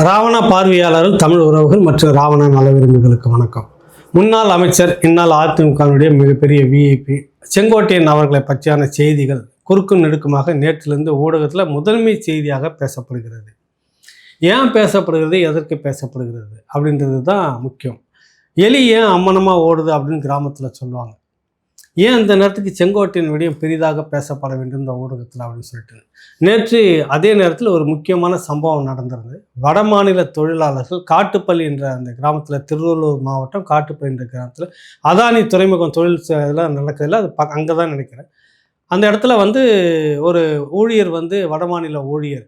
ராவண பார்வையாளர்கள் தமிழ் உறவுகள் மற்றும் ராவண நலவிரும்புகளுக்கு வணக்கம். முன்னாள் அமைச்சர் இந்நாள் அதிமுகவினுடைய மிகப்பெரிய விஐபி செங்கோட்டையன் அவர்களை பற்றியான செய்திகள் குறுக்கும் நெடுக்குமாக நேற்றிலிருந்து ஊடகத்தில் முதன்மை செய்தியாக பேசப்படுகிறது. ஏன் பேசப்படுகிறது எதற்கு பேசப்படுகிறது அப்படின்றது தான் முக்கியம். எலி ஏன் அம்மனமாக ஓடுது அப்படின்னு கிராமத்தில் சொல்லுவாங்க. ஏன் இந்த நேரத்துக்கு செங்கோட்டையின் விடயம் பெரிதாக பேசப்பட வேண்டும் இந்த ஊடகத்தில் அப்படின்னு சொல்லிட்டு. நேற்று அதே நேரத்தில் ஒரு முக்கியமான சம்பவம் நடந்திருந்தது. வட மாநில தொழிலாளர்கள் காட்டுப்பள்ளி என்ற அந்த கிராமத்தில் திருவள்ளூர் மாவட்டம் காட்டுப்பள்ளி என்ற கிராமத்தில் அதானி துறைமுகம் தொழில் இதெல்லாம் நடக்கிறதுல அது ப அங்கே தான் நினைக்கிறேன். அந்த இடத்துல வந்து ஒரு ஊழியர் வந்து வட மாநில ஊழியர்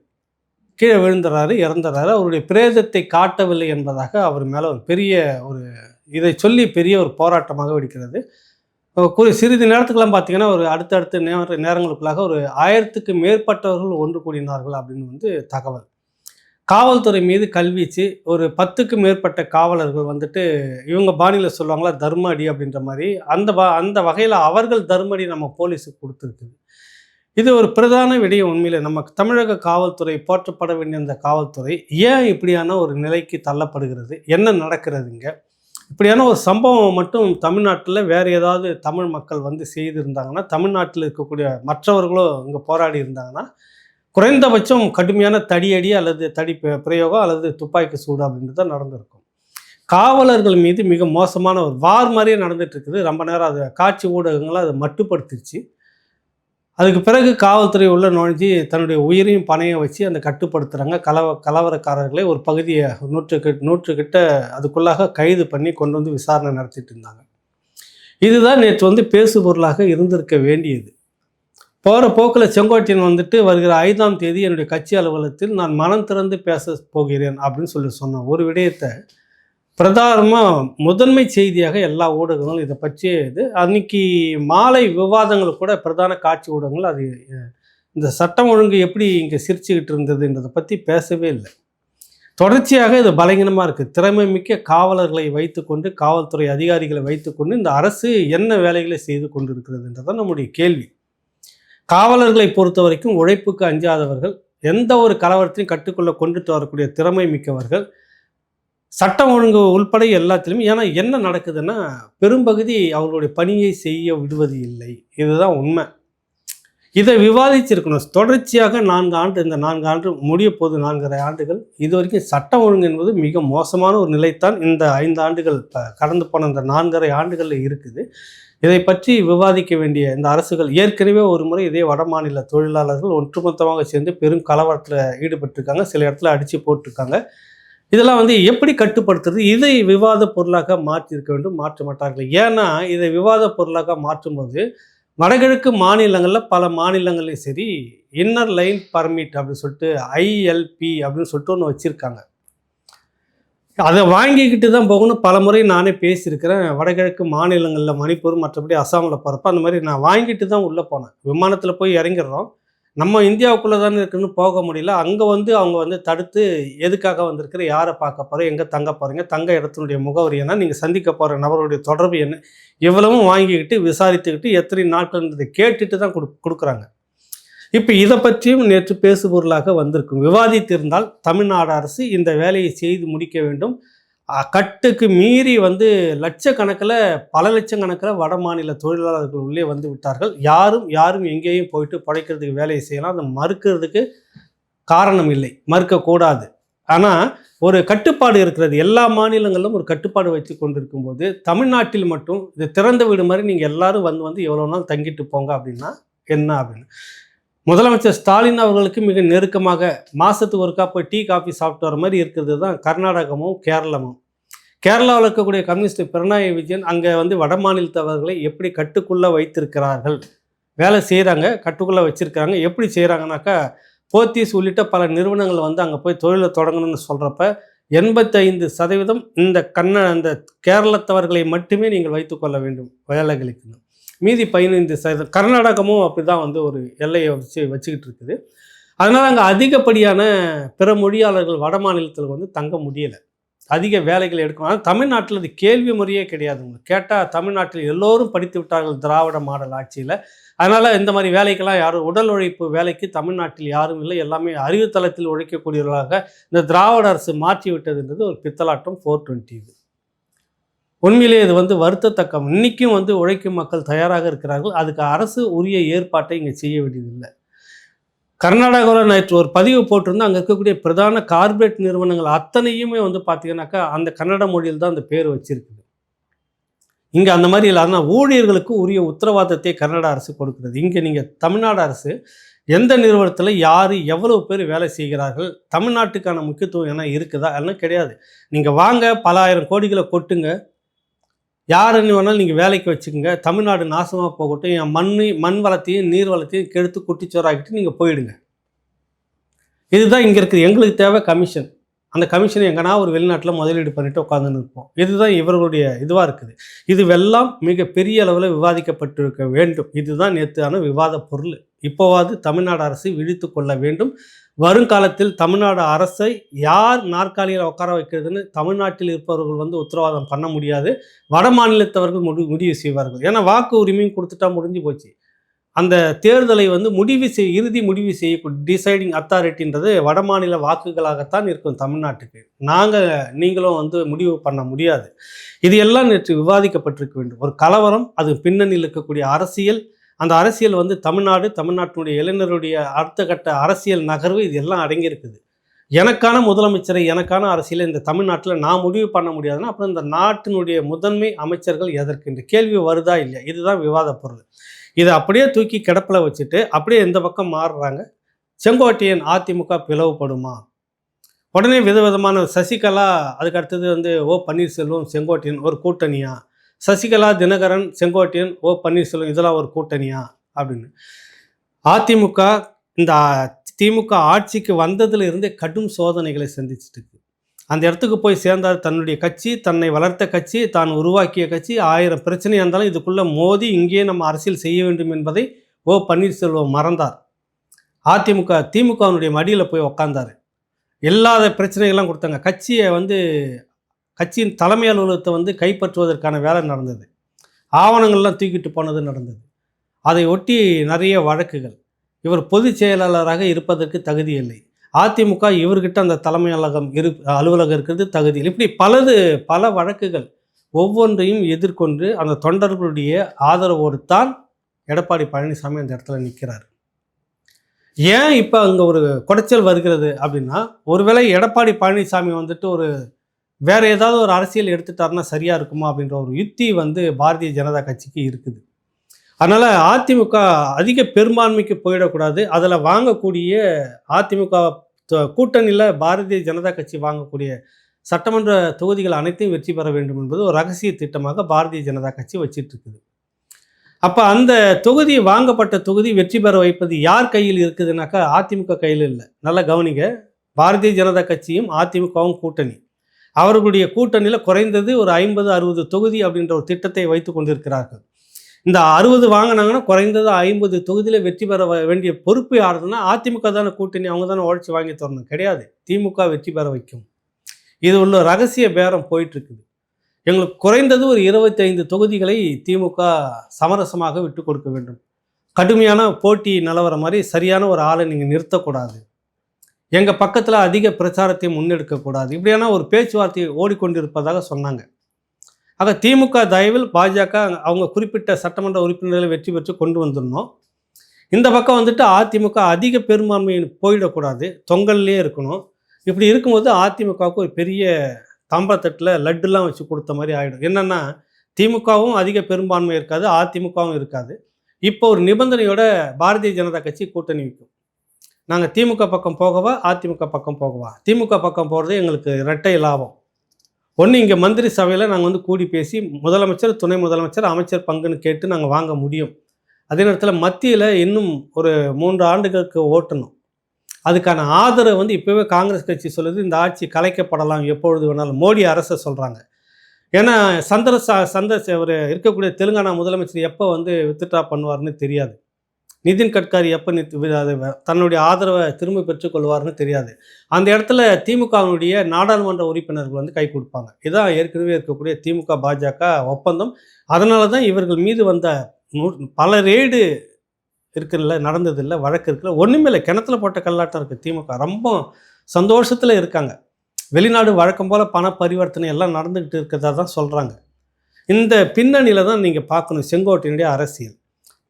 கீழே விழுந்துறாரு இறந்துறாரு. அவருடைய பிரேதத்தை காட்டவில்லை என்பதாக அவர் மேலே ஒரு பெரிய ஒரு இதை சொல்லி பெரிய ஒரு போராட்டமாக வெடிக்கிறது. குறி சிறிது நேரத்துக்கெல்லாம் பார்த்தீங்கன்னா ஒரு அடுத்தடுத்த நேர நேரங்களுக்குள்ளாக ஒரு ஆயிரத்துக்கு மேற்பட்டவர்கள் ஒன்று கூடினார்கள் அப்படின்னு வந்து தகவல். காவல்துறை மீது கல்வீச்சு ஒரு பத்துக்கு மேற்பட்ட காவலர்கள் வந்துட்டு இவங்க பாணியில் சொல்லுவாங்களா தர்ம அடி அப்படின்ற மாதிரி அந்த வ அந்த வகையில் அவர்கள் தர்ம அடி நம்ம போலீஸுக்கு கொடுத்துருக்குது. இது ஒரு பிரதான விடயம் உண்மையில் நம்ம தமிழக காவல்துறை போற்றப்பட வேண்டிய அந்த காவல்துறை ஏன் இப்படியான ஒரு நிலைக்கு தள்ளப்படுகிறது? என்ன நடக்கிறதுங்க இப்படியான ஒரு சம்பவம் மட்டும் தமிழ்நாட்டில் வேறு ஏதாவது தமிழ் மக்கள் வந்து செய்திருந்தாங்கன்னா தமிழ்நாட்டில் இருக்கக்கூடிய மற்றவர்களோ இங்கே போராடி இருந்தாங்கன்னா குறைந்தபட்சம் கடுமையான தடியடி அல்லது தடி பிரயோகம் அல்லது துப்பாக்கி சூடு அப்படின்றது தான் நடந்திருக்கும். காவலர்கள் மீது மிக மோசமான ஒரு வார் மாதிரியே நடந்துட்டு இருக்குது. ரொம்ப நேரம் அது காட்சி ஊடகங்களை அதை மட்டுப்படுத்திடுச்சு அதுக்கு பிறகு காவல்துறை உள்ள நுழைஞ்சி தன்னுடைய உயிரையும் பணையை வச்சு அந்த கட்டுப்படுத்துகிறாங்க கலவ கலவரக்காரர்களை ஒரு பகுதியை நூற்று நூற்றுக்கிட்ட நூற்று அதுக்குள்ளாக கைது பண்ணி கொண்டு வந்து விசாரணை நடத்திட்டு இருந்தாங்க. இதுதான் நேற்று வந்து பேசுபொருளாக இருந்திருக்க வேண்டியது. போகிற போக்கில் செங்கோட்டையன் வந்துட்டு வருகிற ஐந்தாம் தேதி என்னுடைய கட்சி அலுவலகத்தில் நான் மனம் திறந்து பேச போகிறேன் அப்படின்னு சொல்லி சொன்னேன். ஒரு விடயத்தை பிரதானமாக முதன்மை செய்தியாக எல்லா ஊடகங்களும் இதை பற்றி இது. அன்னைக்கு மாலை விவாதங்கள் கூட பிரதான காட்சி ஊடகங்கள் அது இந்த சட்டம் ஒழுங்கு எப்படி இங்கே சிரிச்சுக்கிட்டு இருந்ததுன்றதை பற்றி பேசவே இல்லை. தொடர்ச்சியாக இது பலகீனமாக இருக்குது திறமை மிக்க காவலர்களை வைத்துக்கொண்டு காவல்துறை அதிகாரிகளை வைத்துக்கொண்டு இந்த அரசு என்ன வேலைகளை செய்து கொண்டு இருக்கிறதுன்றதான் நம்முடைய கேள்வி. காவலர்களை பொறுத்த வரைக்கும் உழைப்புக்கு அஞ்சாதவர்கள் எந்த ஒரு கலவரத்தையும் கட்டுக்குள்ளே கொண்டுட்டு வரக்கூடிய திறமை மிக்கவர்கள் சட்டம் ஒழுங்கு உள்பட எல்லாத்திலுமே ஏன்னா என்ன நடக்குதுன்னா பெரும்பகுதி அவர்களுடைய பணியை செய்ய விடுவது இல்லை. இதுதான் உண்மை. இதை விவாதிச்சிருக்கணும். தொடர்ச்சியாக நான்கு ஆண்டு இந்த நான்கு ஆண்டு முடிய போது நான்கரை ஆண்டுகள் இது வரைக்கும் சட்டம் ஒழுங்கு என்பது மிக மோசமான ஒரு நிலைத்தான் இந்த ஐந்து ஆண்டுகள் கடந்து போன இந்த நான்கரை ஆண்டுகளில் இருக்குது. இதை பற்றி விவாதிக்க வேண்டிய இந்த அரசுகள் ஏற்கனவே ஒரு முறை இதே வட மாநில தொழிலாளர்கள் ஒற்றுமொத்தமாக சேர்ந்து பெரும் கலவரத்தில் ஈடுபட்டிருக்காங்க. சில இடத்துல அடித்து போட்டிருக்காங்க. இதெல்லாம் வந்து எப்படி கட்டுப்படுத்துறது? இதை விவாத பொருளாக மாற்றியிருக்க வேண்டும் மாற்ற மாட்டார்கள். ஏன்னா இதை விவாத பொருளாக மாற்றும்போது வடகிழக்கு மாநிலங்களில் பல மாநிலங்களையும் சரி இன்னர் லைன் பர்மிட் அப்படின்னு சொல்லிட்டு ஐஎல்பி அப்படின்னு சொல்லிட்டு ஒன்று வச்சுருக்காங்க. அதை வாங்கிக்கிட்டு தான் போகணும். பல முறை நானே பேசியிருக்கிறேன். வடகிழக்கு மாநிலங்களில் மணிப்பூர் மற்றபடி அசாமில் போகிறப்ப அந்த மாதிரி நான் வாங்கிட்டு தான் உள்ளே போனேன். விமானத்தில் போய் இறங்கிடுறோம். நம்ம இந்தியாவுக்குள்ளே தானே இருக்குன்னு போக முடியல. அங்கே வந்து அவங்க வந்து தடுத்து எதுக்காக வந்திருக்கிற யாரை பார்க்க போகிறோம் எங்கே தங்க போகிறீங்க தங்க இடத்தினுடைய முகவரி என்ன நீங்கள் சந்திக்க போகிற நபருடைய தொடர்பு என்ன இவ்வளவும் வாங்கிக்கிட்டு விசாரித்துக்கிட்டு எத்தனை நாட்கள்ன்றதை கேட்டுட்டு தான் கொடு கொடுக்குறாங்க. இப்போ இதை பற்றியும் நேற்று பேசுபொருளாக வந்திருக்கும். விவாதித்திருந்தால் தமிழ்நாடு அரசு இந்த வேலையை செய்து முடிக்க வேண்டும். கட்டுக்கு மீறி வந்து லட்சக்கணக்கில் பல லட்சம் கணக்கில் வட மாநில தொழிலாளர்கள் உள்ளே வந்து விட்டார்கள். யாரும் யாரும் எங்கேயும் போயிட்டு படைக்கிறதுக்கு வேலையை செய்யலாம். அதை மறுக்கிறதுக்கு காரணம் இல்லை. மறுக்கக்கூடாது ஆனால் ஒரு கட்டுப்பாடு இருக்கிறது. எல்லா மாநிலங்களிலும் ஒரு கட்டுப்பாடு வச்சு கொண்டிருக்கும் போது தமிழ்நாட்டில் மட்டும் இது திறந்த வீடு மாதிரி நீங்கள் எல்லாரும் வந்து வந்து எவ்வளோ நாள் தங்கிட்டு போங்க அப்படின்னா என்ன அப்படின்னு. முதலமைச்சர் ஸ்டாலின் அவர்களுக்கு மிக நெருக்கமாக மாதத்துக்கு ஒருக்கா போய் டீ காஃபி சாப்பிட்டு வர மாதிரி இருக்கிறது தான் கர்நாடகமும் கேரளமும். கேரளாவில் இருக்கக்கூடிய கம்யூனிஸ்ட் பிரணாயி விஜயன் அங்கே வந்து வட மாநிலத்தவர்களை எப்படி கட்டுக்குள்ளே வைத்திருக்கிறார்கள்? வேலை செய்கிறாங்க கட்டுக்குள்ளே வச்சுருக்கிறாங்க. எப்படி செய்கிறாங்கனாக்கா போத்தீஸ் உள்ளிட்ட பல நிறுவனங்கள் வந்து அங்கே போய் தொழிலை தொடங்கணும்னு சொல்கிறப்ப எண்பத்தைந்து சதவீதம் இந்த கண்ண அந்த கேரளத்தவர்களை மட்டுமே நீங்கள் வைத்துக்கொள்ள வேண்டும். வேலைகளுக்கு. மீதி பதினைந்து சதவீதம் கர்நாடகமும் அப்படி தான் வந்து ஒரு எல்லையை வச்சு வச்சுக்கிட்டு இருக்குது. அதனால் அங்கே அதிகப்படியான பிற மொழியாளர்கள் வட மாநிலத்தில் வந்து தங்க முடியலை. அதிக வேலைகள் எடுக்கணும் ஆனால் தமிழ்நாட்டில் அது கேள்வி முறையே கிடையாது. உங்களுக்கு கேட்டால் தமிழ்நாட்டில் எல்லோரும் படித்து விட்டார்கள் திராவிட மாடல் ஆட்சியில். அதனால் இந்த மாதிரி வேலைக்கெல்லாம் யாரும் உடல் உழைப்பு வேலைக்கு தமிழ்நாட்டில் யாரும் இல்லை. எல்லாமே அறிவுத்தளத்தில் உழைக்கக்கூடியவர்களாக இந்த திராவிட அரசு மாற்றி விட்டதுன்றது ஒரு பித்தலாட்டம் ஃபோர் டுவெண்ட்டி இது உண்மையிலே இது வந்து வருத்தத்தக்கம். இன்றைக்கும் வந்து உழைக்கும் மக்கள் தயாராக இருக்கிறார்கள். அதுக்கு அரசு உரிய ஏற்பாட்டை இங்கே செய்ய வேண்டியதில்லை. கர்நாடகாவில் நேற்று ஒரு பதிவு போட்டிருந்தால் அங்கே இருக்கக்கூடிய பிரதான கார்ப்பரேட் நிறுவனங்கள் அத்தனையுமே வந்து பார்த்தீங்கன்னாக்கா அந்த கன்னட மொழியில் தான் அந்த பேர் வச்சிருக்குது. இங்கே அந்த மாதிரி இல்லை. ஆனால் ஊழியர்களுக்கு உரிய உத்தரவாதத்தை கர்நாடக அரசு கொடுக்கிறது. இங்கே நீங்கள் தமிழ்நாடு அரசு எந்த நிறுவனத்தில் யார் எவ்வளவு பேர் வேலை செய்கிறார்கள் தமிழ்நாட்டுக்கான முக்கியத்துவம் என்ன இருக்குதா? எல்லாம் கிடையாது. நீங்கள் வாங்க பல ஆயிரம் கோடிகளை கொட்டுங்க. யாருன்னு வேணாலும் நீங்கள் வேலைக்கு வச்சுக்கோங்க. தமிழ்நாடு நாசமாக போகட்டும். என் மண் மண் வளத்தையும் நீர் வளத்தையும் கெடுத்து குட்டிச்சோறாக்கிட்டு நீங்கள் போயிடுங்க. இதுதான் இங்கே இருக்குது. எங்களுக்கு தேவை கமிஷன். அந்த கமிஷன் எங்கன்னா ஒரு வெளிநாட்டில் முதலீடு பண்ணிட்டு உட்காந்துன்னு இருப்போம். இதுதான் இவர்களுடைய இதுவாக இருக்குது. இதுவெல்லாம் மிக பெரிய அளவில் விவாதிக்கப்பட்டிருக்க வேண்டும். இதுதான் நேற்றான விவாத பொருள். இப்போவாது தமிழ்நாடு அரசு விழித்து கொள்ள வேண்டும். வருங்காலத்தில் தமிழ்நாடு அரசை யார் நாற்காலியில் உட்கார வைக்கிறதுன்னு தமிழ்நாட்டில் இருப்பவர்கள் வந்து உத்தரவாதம் பண்ண முடியாது. வட மாநிலத்தவர்கள் முடி முடிவு செய்வார்கள். ஏன்னா வாக்கு உரிமையும் கொடுத்துட்டா முடிஞ்சு போச்சு. அந்த தேர்தலை வந்து முடிவு செய் இறுதி முடிவு செய்யக்கூடிய டிசைடிங் அத்தாரிட்டின்றது வடமாநில வாக்குகளாகத்தான் இருக்கும் தமிழ்நாட்டுக்கு. நாங்கள் நீங்களும் வந்து முடிவு பண்ண முடியாது. இது எல்லாம் நேற்று விவாதிக்கப்பட்டிருக்க வேண்டும். ஒரு கலவரம் அது பின்னணியில் இருக்கக்கூடிய அரசியல் அந்த அரசியல் வந்து தமிழ்நாடு தமிழ்நாட்டினுடைய இளைஞருடைய அடுத்த கட்ட அரசியல் நகர்வு இது எல்லாம் அடங்கியிருக்குது. எனக்கான முதலமைச்சரை எனக்கான அரசியலை இந்த தமிழ்நாட்டில் நான் முடிவு பண்ண முடியாதுன்னா அப்புறம் இந்த நாட்டினுடைய முதன்மை அமைச்சர்கள் எதற்கு? இந்த கேள்வி வருதா இல்லையா? இதுதான் விவாத பொருள். இதை அப்படியே தூக்கி கிடப்பில் வச்சுட்டு அப்படியே இந்த பக்கம் மாறுறாங்க? செங்கோட்டையன் அதிமுக பிளவுபடுமா? உடனே விதவிதமான சசிகலா அதுக்கு அடுத்தது வந்து ஓ பன்னீர்செல்வம் செங்கோட்டையன் ஒரு கூட்டணியாக சசிகலா தினகரன் செங்கோட்டையன் ஓ பன்னீர்செல்வம் இதெல்லாம் ஒரு கூட்டணியா? அப்படின்னு. அதிமுக இந்த திமுக ஆட்சிக்கு வந்ததுல இருந்தே கடும் சோதனைகளை சந்திச்சுட்டு இருக்கு. அந்த இடத்துக்கு போய் சேர்ந்தார் தன்னுடைய கட்சி தன்னை வளர்த்த கட்சி தான் உருவாக்கிய கட்சி ஆயிரம் பிரச்சனை இருந்தாலும் இதுக்குள்ள மோதி இங்கேயே நம்ம அரசியல் செய்ய வேண்டும் என்பதை ஓ பன்னீர்செல்வம் மறந்தார். அதிமுக திமுகவினுடைய மடியில் போய் உக்காந்தார். இல்லாத பிரச்சனைகள்லாம் கொடுத்தாங்க. கட்சியை வந்து கட்சியின் தலைமை அலுவலகத்தை வந்து கைப்பற்றுவதற்கான வேலை நடந்தது. ஆவணங்கள்லாம் தூக்கிட்டு போனது நடந்தது. அதை ஒட்டி நிறைய வழக்குகள். இவர் பொதுச் செயலாளராக இருப்பதற்கு தகுதி இல்லை. அதிமுக இவர்கிட்ட அந்த தலைமை அலுவலகம் இரு அலுவலகம் இருக்கிறது தகுதி இல்லை. இப்படி பலது பல வழக்குகள் ஒவ்வொன்றையும் எதிர்கொண்டு அந்த தொண்டர்களுடைய ஆதரவோடு தான் எடப்பாடி பழனிசாமி அந்த இடத்துல நிற்கிறார். ஏன் இப்போ அங்கே ஒரு குடைச்சல் வருகிறது அப்படின்னா ஒருவேளை எடப்பாடி பழனிசாமி வந்துட்டு ஒரு வேற ஏதாவது ஒரு அரசியல் எடுத்துட்டாருன்னா சரியா இருக்குமா அப்படின்ற ஒரு யுக்தி வந்து பாரதிய ஜனதா கட்சிக்கு இருக்குது. அதனால அதிமுக அதிக பெரும்பான்மைக்கு போயிடக்கூடாது. அதில் வாங்கக்கூடிய அதிமுக கூட்டணியில் பாரதிய ஜனதா கட்சி வாங்கக்கூடிய சட்டமன்ற தொகுதிகள் அனைத்தையும் வெற்றி பெற வேண்டும் என்பது ஒரு ரகசிய திட்டமாக பாரதிய ஜனதா கட்சி வச்சிட்டு இருக்குது அப்போ அந்த தொகுதி வாங்கப்பட்ட தொகுதி வெற்றி பெற வைப்பது யார் கையில் இருக்குதுனாக்கா அதிமுக கையில் இல்லை. நல்லா கவனிங்க. பாரதிய ஜனதா கட்சியும் அதிமுகவும் கூட்டணி. அவர்களுடைய கூட்டணியில் குறைந்தது ஒரு ஐம்பது அறுபது தொகுதி அப்படின்ற ஒரு திட்டத்தை வைத்து கொண்டிருக்கிறார்கள். இந்த அறுபது வாங்கினாங்கன்னா குறைந்தது ஐம்பது தொகுதியில் வெற்றி பெற வேண்டிய பொறுப்பு யாருதுன்னா அதிமுக தானே கூட்டணி அவங்க தானே உழைச்சி வாங்கி தரணும். கிடையாது. திமுக வெற்றி பெற வைக்கும். இது உள்ள ரகசிய பேரம் போயிட்டுருக்குது. எங்களுக்கு குறைந்தது ஒரு இருபத்தைந்து தொகுதிகளை திமுக சமரசமாக விட்டு கொடுக்க வேண்டும். கடுமையான போட்டி நிலவர மாதிரி சரியான ஒரு ஆளை நீங்கள் நிறுத்தக்கூடாது. எங்கள் பக்கத்தில் அதிக பிரச்சாரத்தை முன்னெடுக்கக்கூடாது இப்படியான ஒரு பேச்சுவார்த்தை ஓடிக்கொண்டிருப்பதாக சொன்னாங்க. ஆக திமுக தயவில் பாஜக அவங்க குறிப்பிட்ட சட்டமன்ற உறுப்பினர்களை வெற்றி பெற்று கொண்டு வந்துடணும். இந்த பக்கம் வந்துட்டு அதிமுக அதிக பெரும்பான்மை போயிடக்கூடாது. தொங்கல்லே இருக்கணும். இப்படி இருக்கும்போது அதிமுகவுக்கு ஒரு பெரிய தாம்பரத்தட்டில் லட்டுலாம் வச்சு கொடுத்த மாதிரி ஆகிடும் என்னென்னா திமுகவும் அதிக பெரும்பான்மை இருக்காது அதிமுகவும் இருக்காது. இப்போ ஒரு நிபந்தனையோட பாரதிய ஜனதா கட்சி கூட்டணி வைக்கும். நாங்கள் திமுக பக்கம் போகவா அதிமுக பக்கம் போகவா? திமுக பக்கம் போகிறது எங்களுக்கு இரட்டை லாபம். ஒன்று இங்கே மந்திரி சபையில் நாங்கள் வந்து கூடி பேசி முதலமைச்சர் துணை முதலமைச்சர் அமைச்சர் பங்குன்னு கேட்டு நாங்கள் வாங்க முடியும். அதே நேரத்தில் மத்தியில் இன்னும் ஒரு மூன்று ஆண்டுகளுக்கு ஓட்டணும். அதுக்கான ஆதரவு வந்து இப்போவே காங்கிரஸ் கட்சி சொல்லுது இந்த ஆட்சி கலைக்கப்படலாம் எப்பொழுது வேணாலும். மோடி அரசை சொல்கிறாங்க ஏன்னா சந்திர சா சந்திர அவர் இருக்கக்கூடிய தெலுங்கானா முதலமைச்சர் எப்போ வந்து வித்ட்ரா பண்ணுவார்னு தெரியாது. நிதின் கட்காரி எப்போ நித் தன்னுடைய ஆதரவை திரும்ப பெற்றுக்கொள்வார்னு தெரியாது. அந்த இடத்துல திமுகவினுடைய நாடாளுமன்ற உறுப்பினர்கள் வந்து கை கொடுப்பாங்க. இதான் ஏற்கனவே இருக்கக்கூடிய திமுக பாஜக ஒப்பந்தம். அதனால தான் இவர்கள் மீது வந்த நூ- பல ரேடு இருக்குல்ல நடந்ததில்ல வழக்கு இருக்குல்ல. ஒன்றுமே இல்லை கிணத்துல போட்ட கல்லாட்டம் இருக்குது திமுக. ரொம்ப சந்தோஷத்தில் இருக்காங்க. வெளிநாடு வழக்கம் போல் பண பரிவர்த்தனை எல்லாம் நடந்துக்கிட்டு இருக்கிறதா தான் சொல்கிறாங்க இந்த பின்னணியில் தான் நீங்கள் பார்க்கணும் செங்கோட்டையினுடைய அரசியல்.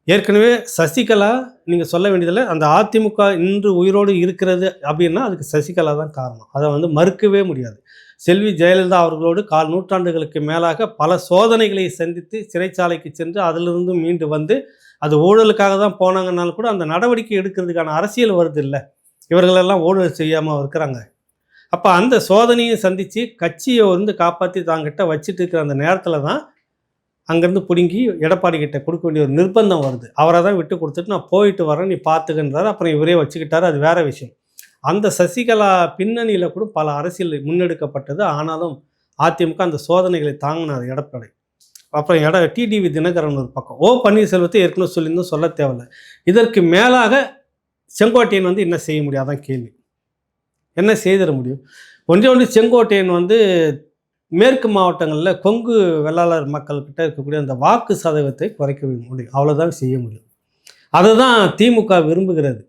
ஏற்கனவே சசிகலா நீங்கள் சொல்ல வேண்டியதில்லை அந்த அதிமுக இன்று உயிரோடு இருக்கிறது அப்படின்னா அதுக்கு சசிகலா தான் காரணம். அதை வந்து மறுக்கவே முடியாது. செல்வி ஜெயலலிதா அவர்களோடு கால் நூற்றாண்டுகளுக்கு மேலாக பல சோதனைகளை சந்தித்து சிறைச்சாலைக்கு சென்று அதிலிருந்து மீண்டு வந்து அது ஊழலுக்காக தான் போனாங்கன்னாலும் கூட அந்த நடவடிக்கை எடுக்கிறதுக்கான அரசியல் வருது இல்லை. இவர்களெல்லாம் ஊழல் செய்யாமல் இருக்கிறாங்க. அப்போ அந்த சோதனையை சந்தித்து கட்சியை வந்து காப்பாற்றி தாங்கிட்ட வச்சுட்டு இருக்கிற அந்த நேரத்தில் தான் அங்கேருந்து பிடுங்கி எடப்பாடி கிட்ட கொடுக்க வேண்டிய ஒரு நிர்பந்தம் வருது. அவரை தான் விட்டு கொடுத்துட்டு நான் போயிட்டு வரேன் நீ பார்த்துக்கின்றாரு அப்புறம் இவரே வச்சுக்கிட்டாரு அது வேற விஷயம். அந்த சசிகலா பின்னணியில் கூட பல அரசியல் முன்னெடுக்கப்பட்டது. ஆனாலும் அதிமுக அந்த சோதனைகளை தாங்கினார் எடப்பாடி. அப்புறம் எட டிடிவி தினகரன் ஒரு பக்கம். ஓ பன்னீர்செல்வத்தை ஏற்கனவே சொல்லியிருந்தும் சொல்ல தேவையில்லை. இதற்கு மேலாக செங்கோட்டையன் வந்து என்ன செய்ய முடியாதான் கேள்வி. என்ன செய்திட முடியும்? ஒன்றே ஒன்று செங்கோட்டையன் வந்து மேற்கு மாவட்டங்களில் கொங்கு வெள்ளாளர் மக்கள்கிட்ட இருக்கக்கூடிய அந்த வாக்கு சதவீதத்தை குறைக்க முடியும். அவ்வளோதான் செய்ய முடியும். அதை தான் திமுக விரும்புகிறது.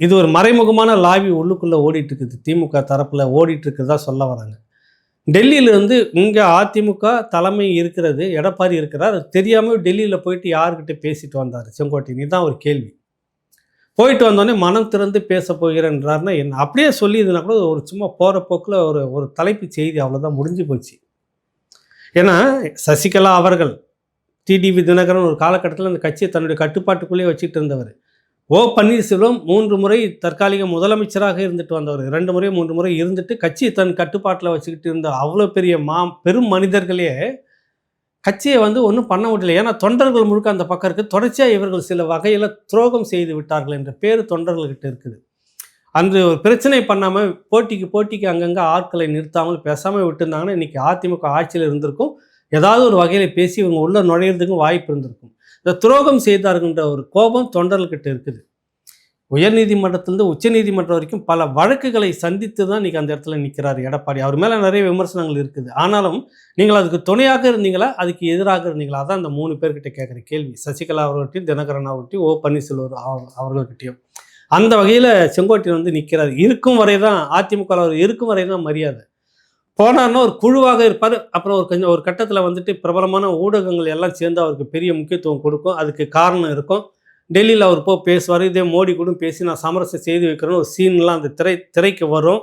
இது ஒரு மறைமுகமான லாவி உள்ளுக்குள்ளே ஓடிட்டு இருக்குது திமுக தரப்பில் ஓடிட்டு சொல்ல வராங்க. டெல்லியிலேருந்து இங்கே அதிமுக தலைமை இருக்கிறது எடப்பாடி இருக்கிறார். தெரியாமல் டெல்லியில் போயிட்டு யார்கிட்ட பேசிட்டு வந்தார் செங்கோட்டையன்? தான் ஒரு கேள்வி. போயிட்டு வந்தோடனே மனம் திறந்து பேச போகிறேன்றார்னா என்ன? அப்படியே சொல்லியிருந்தா கூட ஒரு சும்மா போகிற போக்கில் ஒரு ஒரு தலைப்பு செய்தி அவ்வளோதான் முடிஞ்சு போச்சு. ஏன்னா சசிகலா அவர்கள் டிடிவி தினகரன் ஒரு காலகட்டத்தில் அந்த கட்சியை தன்னுடைய கட்டுப்பாட்டுக்குள்ளேயே வச்சுட்டு இருந்தவர். ஓ. பன்னீர்செல்வம் மூன்று முறை தற்காலிக முதலமைச்சராக இருந்துட்டு வந்தவர். ரெண்டு முறை மூன்று முறை இருந்துட்டு கட்சியை தன் கட்டுப்பாட்டில் வச்சுக்கிட்டு இருந்த அவ்வளோ பெரிய மா பெரும் மனிதர்களே கட்சியை வந்து ஒன்றும் பண்ண முடியல. ஏன்னா தொண்டர்கள் முழுக்க அந்த பக்கம் இருக்குது தொடர்ச்சியாக இவர்கள் சில வகையில் துரோகம் செய்து விட்டார்கள் என்ற பேர் தொண்டர்கள்கிட்ட இருக்குது. அன்று ஒரு பிரச்சனை பண்ணாமல் போட்டிக்கு போட்டிக்கு அங்கங்கே ஆட்களை நிறுத்தாமல் பேசாமல் விட்டுருந்தாங்கன்னா இன்றைக்கி அதிமுக ஆட்சியில் இருந்திருக்கும். ஏதாவது ஒரு வகையில் பேசி இவங்க உள்ளே நுழையிறதுக்கும் வாய்ப்பு இருந்திருக்கும். இந்த துரோகம் செய்தார்கின்ற ஒரு கோபம் தொண்டர்கள்கிட்ட இருக்குது. உயர்நீதிமன்றத்திலிருந்து உச்சநீதிமன்றம் வரைக்கும் பல வழக்குகளை சந்தித்து தான் இன்றைக்கி அந்த இடத்துல நிற்கிறார் எடப்பாடி. அவர் மேலே நிறைய விமர்சனங்கள் இருக்குது. ஆனாலும் நீங்கள் அதுக்கு துணையாக இருந்தீங்களா? அதுக்கு எதிராக இருந்தீங்களா? அதான் அந்த மூணு பேர்கிட்ட கேட்குற கேள்வி. சசிகலா அவர்கள்ட்டையும் தினகரன் அவர்கள்ட்டையும் ஓ பன்னீர்செல்வர் அவர்கள்கிட்டையும். அந்த வகையில் செங்கோட்டையன் வந்து நிற்கிறார் இருக்கும் வரை தான் அதிமுக அவர் இருக்கும் வரை தான் மரியாதை. போனார்னா ஒரு குழுவாக இருப்பார். அப்புறம் ஒரு கொஞ்சம் ஒரு கட்டத்தில் வந்துட்டு பிரபலமான ஊடகங்கள் எல்லாம் சேர்ந்து அவருக்கு பெரிய முக்கியத்துவம் கொடுக்கும். அதுக்கு காரணம் இருக்கும். டெல்லியில் அவர் போய் பேசுவார். இதே மோடி கூட பேசி நான் சமரசம் செய்து வைக்கிறேன்னு ஒரு சீன்லாம் அந்த திரை திரைக்கு வரும்.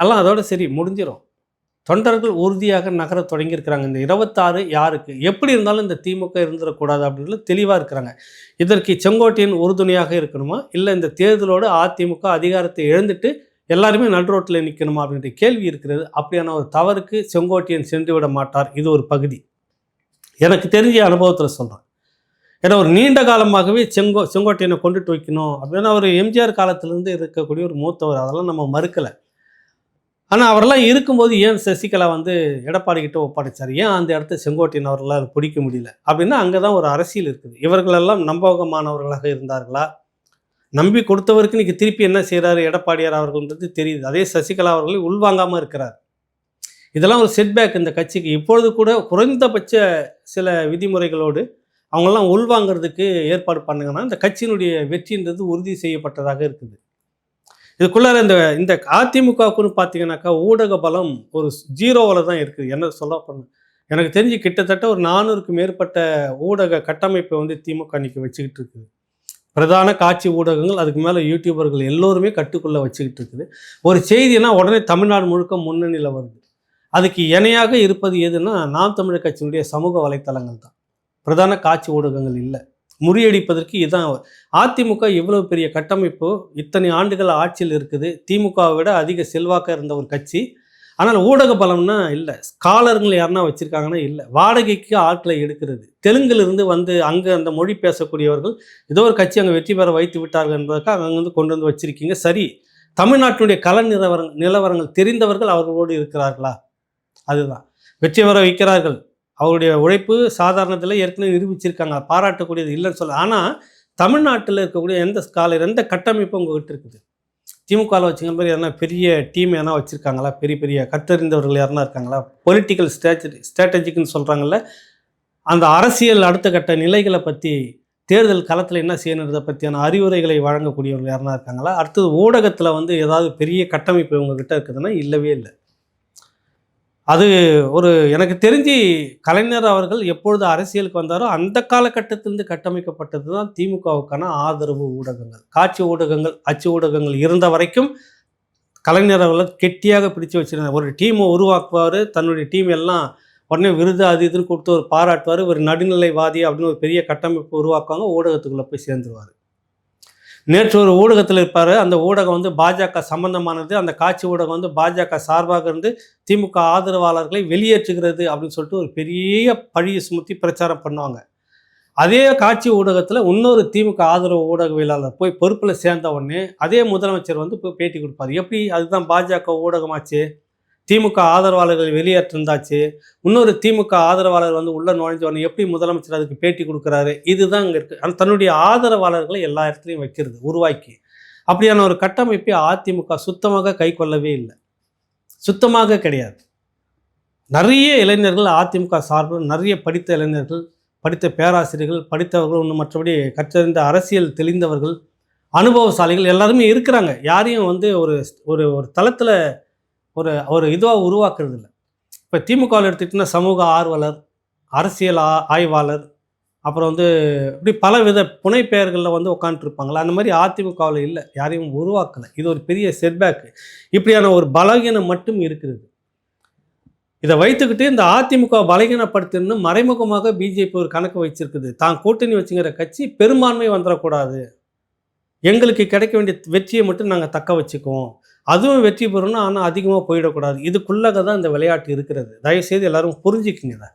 எல்லாம் அதோட சரி முடிஞ்சிடும் தொண்டர்கள் உறுதியாக நகர தொடங்கியிருக்கிறாங்க. இந்த இருபத்தாறு யாருக்கு? எப்படி இருந்தாலும் இந்த திமுக இருந்துடக்கூடாது அப்படின்றது தெளிவாக இருக்கிறாங்க. இதற்கு செங்கோட்டையின் உறுதுணையாக இருக்கணுமா? இல்லை இந்த தேர்தலோடு அதிமுக அதிகாரத்தை இழந்துட்டு எல்லாருமே நடுரோட்டில் நிற்கணுமா அப்படின்ற கேள்வி இருக்கிறது. அப்படியான ஒரு தவறுக்கு செங்கோட்டையன் சென்று விட மாட்டார். இது ஒரு பகுதி. எனக்கு தெரிஞ்ச அனுபவத்தில் சொல்கிறேன் ஏன்னா ஒரு நீண்ட காலமாகவே செங்கோ செங்கோட்டையனை கொண்டுட்டு வைக்கணும். அப்படின்னா ஒரு எம்ஜிஆர் காலத்திலேருந்து இருக்கக்கூடிய ஒரு மூத்தவர். அதெல்லாம் நம்ம மறுக்கலை. ஆனால் அவரெல்லாம் இருக்கும்போது ஏன் சசிகலா வந்து எடப்பாடி கிட்ட ஒப்படைச்சார்? ஏன் அந்த இடத்த செங்கோட்டையன் அவர்களால் பிடிக்க முடியல? அப்படின்னா அங்கே தான் ஒரு அரசியல் இருக்குது. இவர்களெல்லாம் நம்பகமானவர்களாக இருந்தார்களா? நம்பி கொடுத்தவருக்கு இன்றைக்கி திருப்பி என்ன செய்கிறாரு எடப்பாடியார் அவர்கள்ன்றது தெரியுது. அதே சசிகலா அவர்களை உள்வாங்காமல் இருக்கிறார். இதெல்லாம் ஒரு செட்பேக் இந்த கட்சிக்கு. இப்பொழுது கூட குறைந்தபட்ச சில விதிமுறைகளோடு அவங்கெல்லாம் உள்வாங்கிறதுக்கு ஏற்பாடு பண்ணுங்கன்னா இந்த கட்சியினுடைய வெற்றின்றது உறுதி செய்யப்பட்டதாக இருக்குது. இதுக்குள்ளார இந்த இந்த அதிமுகவுக்குன்னு பார்த்தீங்கன்னாக்கா ஊடக பலம் ஒரு ஜீரோவில் தான் இருக்குது. என்ன சொல்ல பண்ண எனக்கு தெரிஞ்சு கிட்டத்தட்ட ஒரு நானூறுக்கு மேற்பட்ட ஊடக கட்டமைப்பை வந்து திமுக இன்னைக்கு வச்சுக்கிட்டு இருக்குது. பிரதான காட்சி ஊடகங்கள் அதுக்கு மேலே யூடியூபர்கள் எல்லோருமே கட்டுக்குள்ளே வச்சுக்கிட்டு இருக்குது. ஒரு செய்தினா உடனே தமிழ்நாடு முழுக்க முன்னணியில் வருது. அதுக்கு இணையாக இருப்பது எதுன்னா நாம் தமிழர் கட்சியினுடைய சமூக வலைத்தளங்கள் தான். பிரதான காட்சி ஊடகங்கள் இல்லை. முறியடிப்பதற்கு இதுதான் அதிமுக இவ்வளவு பெரிய கட்டமைப்பு இத்தனை ஆண்டுகள் ஆட்சியில் இருக்குது. திமுகவை விட அதிக செல்வாக்க இருந்த ஒரு கட்சி. ஆனால் ஊடக பலம்னா இல்லை. ஸ்காலருங்களை யாருன்னா வச்சுருக்காங்கன்னா இல்லை. வாடகைக்கு ஆட்களை எடுக்கிறது. தெலுங்கிலிருந்து வந்து அங்கே அந்த மொழி பேசக்கூடியவர்கள் ஏதோ ஒரு கட்சி அங்கே வெற்றி பெற வைத்து விட்டார்கள் என்பதற்காக அங்கே வந்து கொண்டு வந்து வச்சுருக்கீங்க. சரி தமிழ்நாட்டினுடைய கல நிலவரங்கள் நிலவரங்கள் தெரிந்தவர்கள் அவர்களோடு இருக்கிறார்களா? அதுதான். வெற்றி பெற வைக்கிறார்கள். அவருடைய உழைப்பு சாதாரணத்தில் ஏற்கனவே நிரூபிச்சிருக்காங்க. பாராட்டக்கூடியது இல்லைன்னு சொல்ல ஆனால் தமிழ்நாட்டில் இருக்கக்கூடிய எந்த ஸ்காலர் எந்த கட்டமைப்பும் உங்ககிட்ட இருக்குது? திமுகவில் வச்சுங்க மாதிரி எதனா பெரிய டீம் எதனா வச்சுருக்காங்களா? பெரிய பெரிய கற்றறிந்தவர்கள் யாருனா இருக்காங்களா? பொலிட்டிக்கல் ஸ்ட்ராட்டஜி ஸ்ட்ராட்டஜிக்குன்னு சொல்கிறாங்கல்ல அந்த அரசியல் அடுத்த கட்ட நிலைகளை பற்றி தேர்தல் களத்தில் என்ன செய்யணுன்றதை பற்றியான அறிவுரைகளை வழங்கக்கூடியவர்கள் யாருனா இருக்காங்களா? அடுத்தது ஊடகத்தில் வந்து ஏதாவது பெரிய கட்டமைப்பு உங்ககிட்ட இருக்குதுன்னா இல்லவே இல்லை. அது ஒரு எனக்கு தெரிஞ்சு கலைஞர் அவர்கள் எப்பொழுது அரசியலுக்கு வந்தாரோ அந்த காலகட்டத்திலிருந்து கட்டமைக்கப்பட்டது தான் திமுகவுக்கான ஆதரவு ஊடகங்கள். காட்சி ஊடகங்கள் அச்சு ஊடகங்கள் இருந்த வரைக்கும் கலைஞர் அவர்கள் கெட்டியாக பிடிச்சு வச்சிருந்தார் ஒரு டீமை உருவாக்குவார் தன்னுடைய டீம் எல்லாம் உடனே விருது அது இதுன்னு கொடுத்து ஒரு பாராட்டுவார். ஒரு நடுநிலைவாதி அப்படின்னு ஒரு பெரிய கட்டமைப்பு உருவாக்குவாங்க ஊடகத்துக்குள்ளே போய் சேர்ந்துருவார். நேற்று ஒரு ஊடகத்தில் இருப்பார். அந்த ஊடகம் வந்து பாஜக சம்பந்தமானது. அந்த காட்சி ஊடகம் வந்து பாஜக சார்பாக இருந்து திமுக ஆதரவாளர்களை வெளியேற்றுகிறது அப்படின்னு சொல்லிட்டு ஒரு பெரிய பழியை சுமத்தி பிரச்சாரம் பண்ணுவாங்க. அதே காட்சி ஊடகத்தில் இன்னொரு திமுக ஆதரவு ஊடகவியலாளர் போய் பொறுப்பில் சேர்ந்த உடனே அதே முதலமைச்சர் வந்து போய் பேட்டி கொடுப்பார். எப்படி? அதுதான் பாஜக ஊடகமாச்சு. திமுக ஆதரவாளர்கள் வெளியேற்றிருந்தாச்சு. இன்னொரு திமுக ஆதரவாளர் வந்து உள்ள நுழைஞ்ச உடனே எப்படி முதலமைச்சர் அதுக்கு பேட்டி கொடுக்குறாரு? இதுதான் அங்கே இருக்குது அந்த தன்னுடைய ஆதரவாளர்களை எல்லா இடத்துலையும் வைக்கிறது உருவாக்கி. அப்படியான ஒரு கட்டமைப்பை அதிமுக சுத்தமாக கை கொள்ளவே இல்லை. சுத்தமாக கிடையாது. நிறைய இளைஞர்கள் அதிமுக சார்பில் நிறைய படித்த இளைஞர்கள் படித்த பேராசிரியர்கள் படித்தவர்கள் ஒன்று மற்றபடி கற்றறிந்த அரசியல் தெளிந்தவர்கள் அனுபவசாலிகள் எல்லாருமே இருக்கிறாங்க. யாரையும் வந்து ஒரு ஒரு ஒரு தளத்தில் ஒரு ஒரு இதுவாக உருவாக்குறது இல்லை இப்போ திமுகவில் எடுத்துக்கிட்டிங்கன்னா சமூக ஆர்வலர் அரசியல் ஆ ஆய்வாளர் அப்புறம் வந்து இப்படி பல வித புனை பெயர்களில் வந்து உட்காந்துருப்பாங்களா அந்த மாதிரி அதிமுகவில் இல்லை. யாரையும் உருவாக்கலை. இது ஒரு பெரிய செட்பேக்கு இப்படியான ஒரு பலகீனம் மட்டும் இருக்கிறது. இதை வைத்துக்கிட்டு இந்த அதிமுக பலகீனப்படுத்தணும்னு மறைமுகமாக பிஜேபி ஒரு கணக்கு வச்சிருக்குது. தான் கூட்டணி வச்சுங்கிற கட்சி பெரும்பான்மை வந்துடக்கூடாது எங்களுக்கு கிடைக்க வேண்டிய வெற்றியை மட்டும் நாங்கள் தக்க வச்சுக்குவோம். அதுவும் வெற்றி பெறணும் ஆனால் அதிகமாக போயிடக்கூடாது. இதுக்குள்ளாக தான் இந்த விளையாட்டு இருக்கிறது. தயவுசெய்து எல்லாரும் புரிஞ்சுக்குங்க இதை.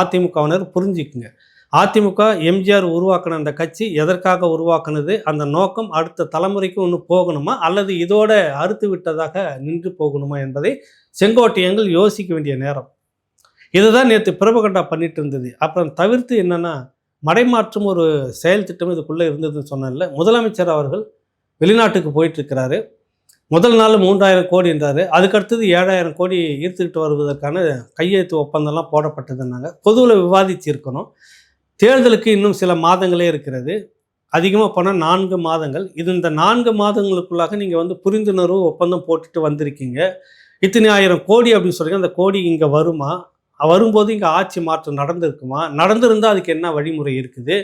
அதிமுகவினர் புரிஞ்சுக்குங்க. அதிமுக எம்ஜிஆர் உருவாக்கின அந்த கட்சி எதற்காக உருவாக்குனது அந்த நோக்கம் அடுத்த தலைமுறைக்கு ஒன்று போகணுமா அல்லது இதோட அறுத்து விட்டதாக நின்று போகணுமா என்பதை செங்கோட்டையங்கள் யோசிக்க வேண்டிய நேரம். இதுதான் நேற்று பிரபகண்டா பண்ணிட்டு இருந்தது. அப்புறம் தவிர்த்து என்னென்னா மடைமாற்றும் ஒரு செயல் திட்டம் இதுக்குள்ளே இருந்ததுன்னு சொன்னேன்ல. முதலமைச்சர் அவர்கள் வெளிநாட்டுக்கு போயிட்டுருக்கிறாரு. முதல் நாள் மூன்றாயிரம் கோடி என்றார். அதுக்கடுத்தது ஏழாயிரம் கோடி ஈர்த்துக்கிட்டு வருவதற்கான கையெழுத்து ஒப்பந்தம்லாம் போடப்பட்டதுன்னாங்க பொதுவில் விவாதிச்சிருக்கணும் தேர்தலுக்கு இன்னும் சில மாதங்களே இருக்கிறது. அதிகமாக போனால் நான்கு மாதங்கள். இது இந்த நான்கு மாதங்களுக்குள்ளாக நீங்கள் வந்து புரிந்துணர்வு ஒப்பந்தம் போட்டுட்டு வந்திருக்கீங்க. இத்தனை ஆயிரம் கோடி அப்படின்னு சொல்கிறீங்க அந்த கோடி இங்கே வருமா? வரும்போது இங்கே ஆட்சி மாற்றம் நடந்திருக்குமா? நடந்திருந்தால் அதுக்கு என்ன வழிமுறை இருக்குது?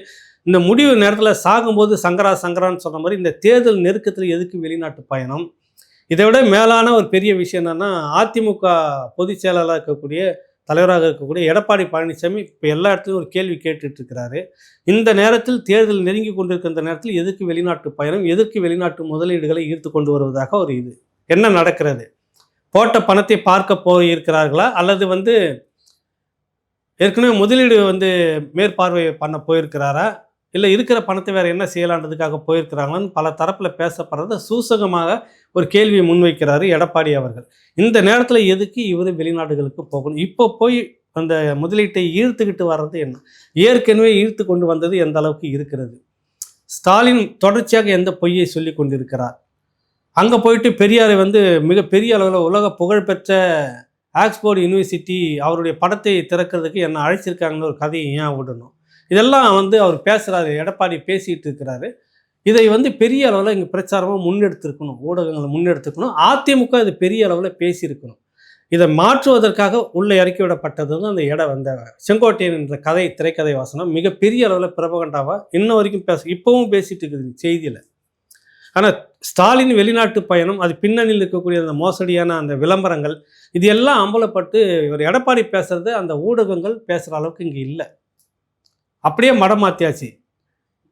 இந்த முடிவு நேரத்தில் சாகும்போது சங்கரா சங்கரான்னு சொன்ன மாதிரி இந்த தேர்தல் நெருக்கத்தில் எதுக்கு வெளிநாட்டு பயணம்? இதை விட மேலான ஒரு பெரிய விஷயம் என்னென்னா அதிமுக பொதுச் செயலாளராக இருக்கக்கூடிய தலைவராக இருக்கக்கூடிய எடப்பாடி பழனிசாமி இப்போ எல்லா இடத்துலையும் ஒரு கேள்வி கேட்டுட்டு இருக்கிறாரு இந்த நேரத்தில் தேர்தல் நெருங்கி கொண்டிருக்கிற நேரத்தில் எதுக்கு வெளிநாட்டு பயணம்? எதற்கு வெளிநாட்டு முதலீடுகளை ஈர்த்து கொண்டு வருவதாக ஒரு இது. என்ன நடக்கிறது? போட்ட பணத்தை பார்க்க போயிருக்கிறார்களா? அல்லது வந்து ஏற்கனவே முதலீடு வந்து மேற்பார்வை பண்ண போயிருக்கிறாரா? இல்லை இருக்கிற பணத்தை வேறு என்ன செய்யலான்றதுக்காக போயிருக்கிறாங்களான்னு பல தரப்பில் பேசப்படுறத சூசகமாக ஒரு கேள்வியை முன்வைக்கிறாரு எடப்பாடி அவர்கள். இந்த நேரத்தில் எதுக்கு இவர் வெளிநாடுகளுக்கு போகணும்? இப்போ போய் அந்த முதலீட்டை ஈர்த்துக்கிட்டு வர்றது என்ன? ஏற்கனவே ஈர்த்து கொண்டு வந்தது எந்த அளவுக்கு இருக்கிறது? ஸ்டாலின் தொடர்ச்சியாக எந்த பொய்யை சொல்லி கொண்டிருக்கிறார்? அங்கே போயிட்டு பெரியாரை வந்து மிக பெரிய அளவில் உலக புகழ்பெற்ற ஆக்ஸ்போர்ட் யூனிவர்சிட்டி அவருடைய படத்தை திறக்கிறதுக்கு என்னை அழைச்சிருக்காங்கன்னு ஒரு கதையை ஏன் விடணும்? இதெல்லாம் வந்து அவர் பேசுகிறாரு எடப்பாடி பேசிகிட்டு இருக்கிறாரு. இதை வந்து பெரிய அளவில் இங்கே பிரச்சாரமாக முன்னெடுத்திருக்கணும் ஊடகங்களை முன்னெடுத்துக்கணும் அதிமுக இது பெரிய அளவில் பேசியிருக்கணும். இதை மாற்றுவதற்காக உள்ளே இறக்கி விடப்பட்டது வந்து அந்த இடம் வந்த செங்கோட்டையன் என்ற கதை திரைக்கதை வாசனம் மிகப்பெரிய அளவில் பிரபகண்டாவாக இன்ன வரைக்கும் பேச இப்போவும் பேசிகிட்டு இருக்குது செய்தியில். ஆனால் ஸ்டாலின் வெளிநாட்டு பயணம் அது பின்னணியில் இருக்கக்கூடிய அந்த மோசடியான அந்த விளம்பரங்கள் இது எல்லாம் அம்பலப்பட்டு இவர் எடப்பாடி பேசுறது அந்த ஊடகங்கள் பேசுகிற அளவுக்கு இங்கே இல்லை. அப்படியே மடமாத்தியாச்சு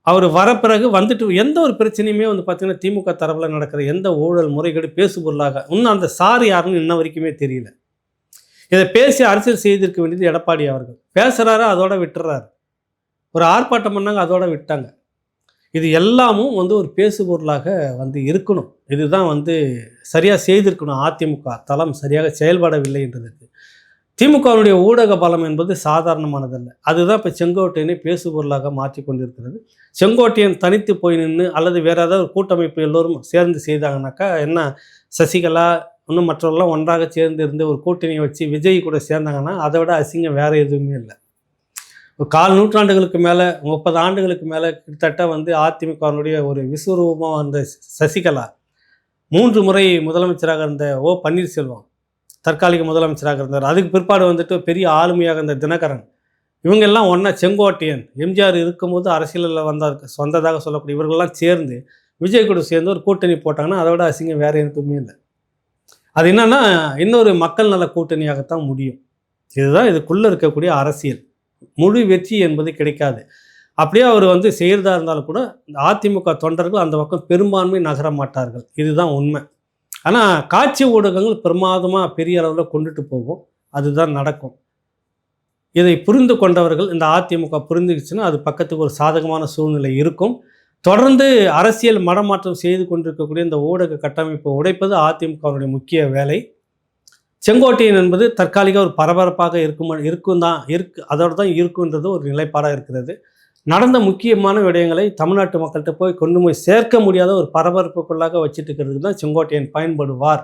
அவர் வர பிறகு வந்துட்டு எந்த ஒரு பிரச்சனையுமே வந்து பார்த்தீங்கன்னா திமுக தரவில் நடக்கிற எந்த ஊழல் முறைகேடு பேசு பொருளாக இன்னும் அந்த சார் யாருன்னு இன்ன வரைக்குமே தெரியல. இதை பேசி அரசியல் செய்திருக்க வேண்டியது எடப்பாடி அவர்கள். பேசுகிறாரு அதோட விட்டுறாரு. ஒரு ஆர்ப்பாட்டம் பண்ணாங்க அதோட விட்டாங்க. இது எல்லாமும் வந்து ஒரு பேசு பொருளாக வந்து இருக்கணும். இதுதான் வந்து சரியாக செய்திருக்கணும். அதிமுக தளம் சரியாக செயல்படவில்லை என்றதுக்கு. திமுகவினுடைய ஊடக பலம் என்பது சாதாரணமானதல்ல. அதுதான் இப்போ செங்கோட்டையனை பேசுபொருளாக மாற்றி கொண்டிருக்கிறது. செங்கோட்டையன் தனித்து போய் நின்று அல்லது வேற ஏதாவது ஒரு கூட்டமைப்பு எல்லோரும் சேர்ந்து செய்தாங்கனாக்கா என்ன சசிகலா இன்னும் மற்றவர்கள்லாம் ஒன்றாக சேர்ந்து இருந்து ஒரு கூட்டணியை வச்சு விஜய் கூட சேர்ந்தாங்கன்னா அதை விட அசிங்கம் வேறு எதுவுமே இல்லை. கால் நூற்றாண்டுகளுக்கு மேலே முப்பது ஆண்டுகளுக்கு மேலே கிட்டத்தட்ட வந்து அதிமுகவினுடைய ஒரு விஸ்வரூபமாக வந்த சசிகலா மூன்று முறை முதலமைச்சராக இருந்த ஓ பன்னீர்செல்வம் தற்காலிக முதலமைச்சராக இருந்தார். அதுக்கு பிற்பாடு வந்துட்டு பெரிய ஆளுமையாக இருந்த தினகரன். இவங்கெல்லாம் ஒன்றா செங்கோட்டையன். எம்ஜிஆர் இருக்கும்போது அரசியலில் வந்தார் சொந்ததாக சொல்லக்கூடிய இவர்கள்லாம் சேர்ந்து விஜய் கூட சேர்ந்து ஒரு கூட்டணி போட்டாங்கன்னா அதை விட அசிங்கம் வேறு எதுவுமே இல்லை. அது என்னென்னா இன்னொரு மக்கள் நல கூட்டணியாகத்தான் முடியும். இதுதான் இதுக்குள்ளே இருக்கக்கூடிய அரசியல். முழு வெற்றி என்பது கிடைக்காது. அப்படியே அவர் வந்து செய்கிறதா இருந்தாலும் கூட இந்த அதிமுக தொண்டர்கள் அந்த பக்கம் பெரும்பான்மை நகர மாட்டார்கள். இதுதான் உண்மை. ஆனால் காட்சி ஊடகங்கள் பிரமாதமாக பெரிய அளவில் கொண்டுட்டு போகும். அதுதான் நடக்கும். இதை புரிந்து கொண்டவர்கள் இந்த அதிமுக புரிந்துச்சுன்னா அது பக்கத்துக்கு ஒரு சாதகமான சூழ்நிலை இருக்கும். தொடர்ந்து அரசியல் மடமாற்றம் செய்து கொண்டிருக்கக்கூடிய இந்த ஊடக கட்டமைப்பை உடைப்பது அதிமுகவுடைய முக்கிய வேலை. செங்கோட்டையன் என்பது தற்காலிக ஒரு பரபரப்பாக இருக்கும் இருக்கும் தான் இருக்கு அதோடு தான் இருக்குன்றது ஒரு நிலைப்பாடாக இருக்கிறது. நடந்த முக்கியமான விடயங்களை தமிழ்நாட்டு மக்கள்கிட்ட போய் கொண்டு போய் சேர்க்க முடியாத ஒரு பரபரப்புக்குள்ளாக வச்சுட்டு இருக்கிறதுக்கு தான் செங்கோட்டையன் பயன்படுவார்.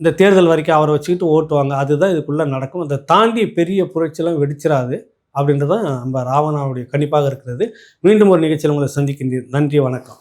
இந்த தேர்தல் வரைக்கும் அவரை வச்சுக்கிட்டு ஓட்டுவாங்க. அதுதான் இதுக்குள்ளே நடக்கும். அதை தாண்டி பெரிய புரட்சியெல்லாம் வெடிச்சிடாது அப்படின்றது தான் நம்ம ராவணாவுடைய கணிப்பாக இருக்கிறது. மீண்டும் ஒரு நிகழ்ச்சியில் உங்களை சந்திக்கின்றேன். நன்றி வணக்கம்.